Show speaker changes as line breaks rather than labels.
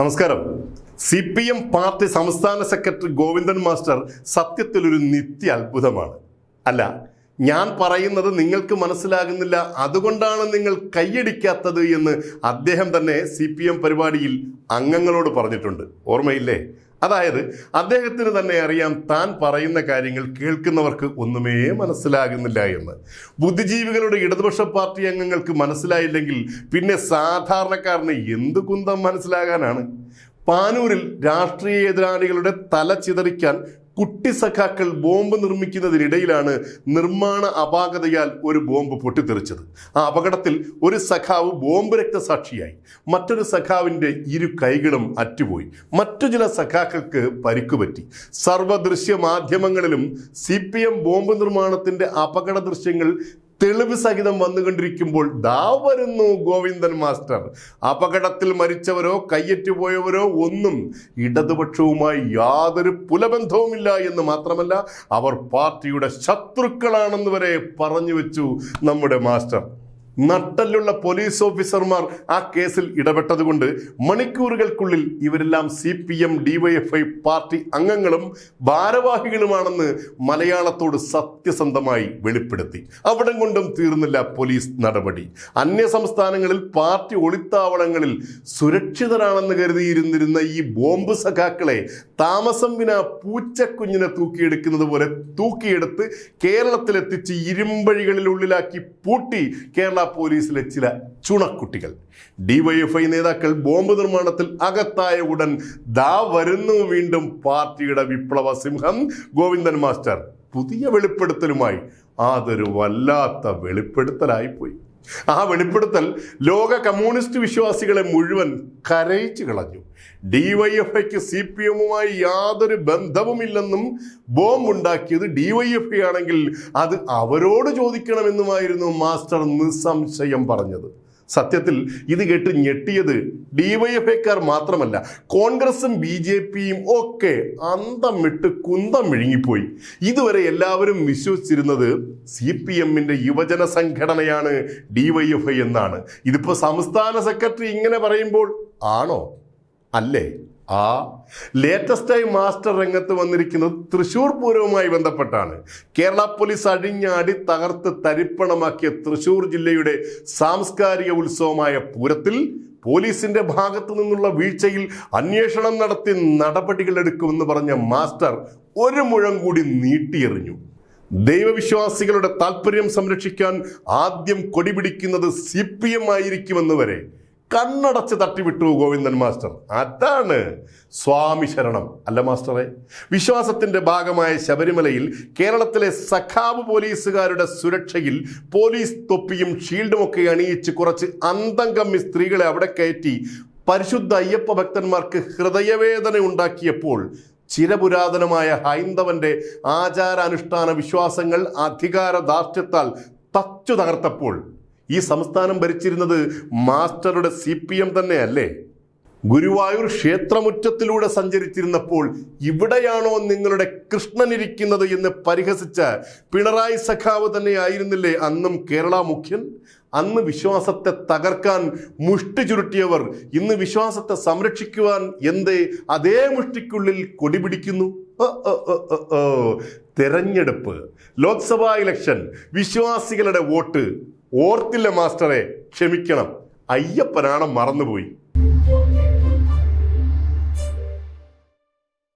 നമസ്കാരം. C P M party സംസ്ഥാന secretary Govindan master സത്യത്തിൽ ഒരു നിത്യ അത്ഭുതമാണ്. അല്ല ഞാൻ പറയുന്നത് നിങ്ങൾക്ക് മനസ്സിലാകുന്നില്ല. അതുകൊണ്ടാണ് നിങ്ങൾ കൈയടിക്കാത്തത് എന്ന് അദ്ദേഹം തന്നെ സി പി എം പരിപാടിയിൽ അംഗങ്ങളോട് പറഞ്ഞിട്ടുണ്ട്. ഓർമ്മയില്ലേ? അതായത് അദ്ദേഹത്തിന് തന്നെ അറിയാം താൻ പറയുന്ന കാര്യങ്ങൾ കേൾക്കുന്നവർക്ക് ഒന്നുമേ മനസ്സിലാകുന്നില്ല എന്ന്. ബുദ്ധിജീവികളുടെ ഇടതുപക്ഷ പാർട്ടി അംഗങ്ങൾക്ക് മനസ്സിലായില്ലെങ്കിൽ പിന്നെ സാധാരണക്കാരന് എന്ത് കുന്തം മനസ്സിലാകാനാണ്? പാനൂരിൽ രാഷ്ട്രീയ എതിരാളികളുടെ തല ചിതറിക്കാൻ കുട്ടി സഖാക്കൾ ബോംബ് നിർമ്മിക്കുന്നതിനിടയിലാണ് നിർമ്മാണ അപാകതയാൽ ഒരു ബോംബ് പൊട്ടിത്തെറിച്ചത്. ആ അപകടത്തിൽ ഒരു സഖാവ് ബോംബ് രക്തസാക്ഷിയായി. മറ്റൊരു സഖാവിന്റെ ഇരു കൈകളും അറ്റുപോയി. മറ്റു ചില സഖാക്കൾക്ക് പരിക്കുപറ്റി. സർവദൃശ്യ മാധ്യമങ്ങളിലും സി പി എം ബോംബ് നിർമ്മാണത്തിന്റെ അപകട ദൃശ്യങ്ങൾ തെളിവ് സഹിതം വന്നുകൊണ്ടിരിക്കുമ്പോൾ ദാ വരുന്നു ഗോവിന്ദൻ മാസ്റ്റർ. അപകടത്തിൽ മരിച്ചവരോ കയ്യേറ്റുപോയവരോ ഒന്നും ഇടതുപക്ഷവുമായി യാതൊരു പുലബന്ധവുമില്ല എന്ന് മാത്രമല്ല അവർ പാർട്ടിയുടെ ശത്രുക്കളാണെന്ന് വരെ പറഞ്ഞു വെച്ചു നമ്മുടെ മാസ്റ്റർ. നട്ടലുള്ള പോലീസ് ഓഫീസർമാർ ആ കേസിൽ ഇടപെട്ടതുകൊണ്ട് മണിക്കൂറുകൾക്കുള്ളിൽ ഇവരെല്ലാം C P M DYFI party അംഗങ്ങളും ഭാരവാഹികളുമാണെന്ന് മലയാളത്തോട് സത്യസന്ധമായി വെളിപ്പെടുത്തി. അവിടം കൊണ്ടും തീർന്നില്ല പോലീസ് നടപടി. അന്യ സംസ്ഥാനങ്ങളിൽ പാർട്ടി ഒളിത്താവളങ്ങളിൽ സുരക്ഷിതരാണെന്ന് കരുതിയിരുന്നിരുന്ന ഈ ബോംബ് സഖാക്കളെ താമസം വിന പൂച്ചക്കുഞ്ഞിനെ തൂക്കിയെടുക്കുന്നത് പോലെ തൂക്കിയെടുത്ത് കേരളത്തിലെത്തിച്ച് ഇരുമ്പഴികളിൽ ഉള്ളിലാക്കി പൂട്ടി കേരള പോലീസിലെ ചില ചുണക്കുട്ടികൾ. ഡിവൈഎഫ്ഐ നേതാക്കൾ ബോംബ് നിർമ്മാണത്തിൽ അകത്തായ ഉടൻ ദാ വരുന്നു വീണ്ടും പാർട്ടിയുടെ വിപ്ലവ സിംഹം. ഗോവിന്ദൻ മാസ്റ്റർ പുതിയ വെളിപ്പെടുത്തലുമായി അതൊരു വല്ലാത്ത വെളിപ്പെടുത്തലായിപ്പോയി. ആ വെളിപ്പെടുത്തൽ ലോക കമ്മ്യൂണിസ്റ്റ് വിശ്വാസികളെ മുഴുവൻ കരയിച്ചു കളഞ്ഞു. ഡിവൈഎഫ്ഐക്ക് സി പി എമ്മുമായി യാതൊരു ബന്ധവുമില്ലെന്നും ബോംബ് ഉണ്ടാക്കിയത് ഡിവൈഎഫ്ഐ ആണെങ്കിൽ അത് അവരോട് ചോദിക്കണമെന്നുമായിരുന്നു മാസ്റ്റർ നിസ്സംശയം പറഞ്ഞത്. സത്യത്തിൽ ഇത് കേട്ട് ഞെട്ടിയത് ഡിവൈഎഫ്ഐക്കാർ മാത്രമല്ല കോൺഗ്രസും ബി ജെ പിയും ഒക്കെ അന്തം വിട്ട് കുന്തം വിഴുങ്ങിപ്പോയി. ഇതുവരെ എല്ലാവരും വിശ്വസിച്ചിരുന്നത് സി പി എമ്മിന്റെ യുവജന സംഘടനയാണ് ഡിവൈഎഫ്ഐ എന്നാണ്. ഇതിപ്പോ സംസ്ഥാന സെക്രട്ടറി ഇങ്ങനെ പറയുമ്പോൾ ആണോ? അല്ലേ? ആ. ലേറ്റസ്റ്റായി മാസ്റ്റർ രംഗത്ത് വന്നിരിക്കുന്നത് തൃശൂർ പൂരവുമായി ബന്ധപ്പെട്ടാണ്. കേരള പോലീസ് അഴിഞ്ഞാടി തകർത്ത് തരിപ്പണമാക്കിയ തൃശൂർ ജില്ലയുടെ സാംസ്കാരിക ഉത്സവമായ പൂരത്തിൽ പോലീസിന്റെ ഭാഗത്തു നിന്നുള്ള വീഴ്ചയിൽ അന്വേഷണം നടത്തി നടപടികൾ എടുക്കുമെന്ന് പറഞ്ഞ മാസ്റ്റർ ഒരു മുഴം കൂടി നീട്ടിയെറിഞ്ഞു. ദൈവവിശ്വാസികളുടെ താല്പര്യം സംരക്ഷിക്കാൻ ആദ്യം കൊടിപിടിക്കുന്നത് സി പി എം ആയിരിക്കുമെന്ന് വരെ കണ്ണടച്ച് തട്ടിവിട്ടു ഗോവിന്ദൻ മാസ്റ്റർ. അതാണ് സ്വാമി ശരണം അല്ല മാസ്റ്ററെ? വിശ്വാസത്തിന്റെ ഭാഗമായ ശബരിമലയിൽ കേരളത്തിലെ സഖാവ് പോലീസുകാരുടെ സുരക്ഷയിൽ പോലീസ് തൊപ്പിയും ഷീൽഡും ഒക്കെ അണിയിച്ച് കുറച്ച് അന്തംഗമ്മി സ്ത്രീകളെ അവിടെ കയറ്റി പരിശുദ്ധ അയ്യപ്പ ഭക്തന്മാർക്ക് ഹൃദയവേദന ഉണ്ടാക്കിയപ്പോൾ ചിരപുരാതനമായ ഹൈന്ദവന്റെ ആചാരാനുഷ്ഠാന വിശ്വാസങ്ങൾ അധികാര ധാർഷ്ട്യത്താൽ തച്ചു തകർത്തപ്പോൾ ഈ സംസ്ഥാനം ഭരിച്ചിരുന്നത് മാസ്റ്ററുടെ സി പി എം തന്നെയല്ലേ? ഗുരുവായൂർ ക്ഷേത്രമുറ്റത്തിലൂടെ സഞ്ചരിച്ചിരുന്നപ്പോൾ ഇവിടെയാണോ നിങ്ങളുടെ കൃഷ്ണൻ ഇരിക്കുന്നത് എന്ന് പരിഹസിച്ച പിണറായി സഖാവ് തന്നെ ആയിരുന്നില്ലേ അന്നും കേരള മുഖ്യൻ? അന്ന് വിശ്വാസത്തെ തകർക്കാൻ മുഷ്ടി ചുരുട്ടിയവർ ഇന്ന് വിശ്വാസത്തെ സംരക്ഷിക്കുവാൻ എന്തേ അതേ മുഷ്ടിക്കുള്ളിൽ കൊടിപിടിക്കുന്നു. തെരഞ്ഞെടുപ്പ് ലോക്സഭാ ഇലക്ഷൻ വിശ്വാസികളുടെ വോട്ട്. ഓർത്തില്ല മാസ്റ്ററെ. ക്ഷമിക്കണം. അയ്യപ്പനാണ് മറന്നുപോയി.